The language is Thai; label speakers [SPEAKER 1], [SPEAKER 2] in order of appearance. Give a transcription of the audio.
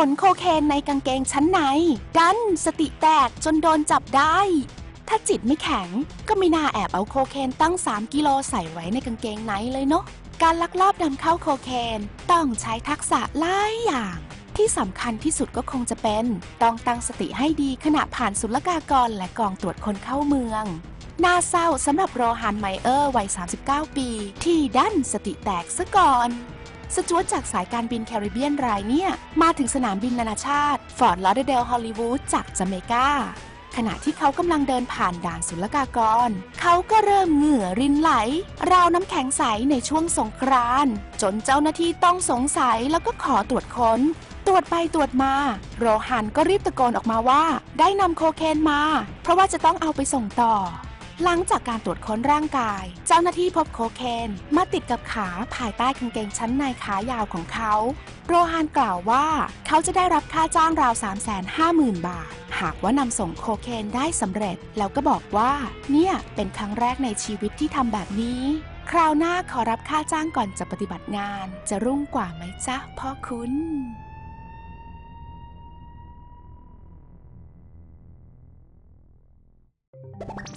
[SPEAKER 1] ขนโคเคนในกางเกงชั้นใน ดันสติแตกจนโดนจับได้ ถ้าจิตไม่แข็งก็ไม่น่าแอบเอาโคเคนตั้ง 3 กิโลใส่ไว้ในกางเกงในเลยเนาะ การลักลอบนำเข้าโคเคนต้องใช้ทักษะหลายอย่างที่สำคัญที่สุดก็คงจะเป็น ต้องตั้งสติให้ดีขณะผ่านศุลกากรและกองตรวจคนเข้าเมือง น่าเศร้าสำหรับโรฮันไมเออร์วัย 39 ปี ที่ดันสติแตกซะก่อน สจวตจากสายการบินแคริบเบียนรายเนี่ย มาถึงสนามบินนานาชาติ ฟอร์ดลอเดเดลฮอลลีวูดจากจาเมกาขณะที่เขากำลังเดินผ่านด่านศุลกากร เขาก็เริ่มเหงื่อรินไหล ราวน้ำแข็งใสในช่วงสงกรานต์จนเจ้าหน้าที่ต้องสงสัยแล้วก็ขอตรวจค้น ตรวจไปตรวจมา โรฮันก็รีบตะโกนออกมาว่า ได้นำโคเคนมา เพราะว่าจะต้องเอาไปส่งต่อ หลังจากการตรวจค้นร่างกาย เจ้าหน้าที่พบโคเคนมาติดกับขาภายใต้กางเกงชั้นในขายาวของเขา โรฮันกล่าวว่าเขาจะได้รับค่าจ้างราว 350,000 บาท หากว่านำส่งโคเคนได้สำเร็จ แล้วก็บอกว่า เนี่ย เป็นครั้งแรกในชีวิตที่ทำแบบนี้ คราวหน้าขอรับค่าจ้างก่อนจะปฏิบัติงาน จะรุ่งกว่าไหมจ๊ะพ่อคุณ「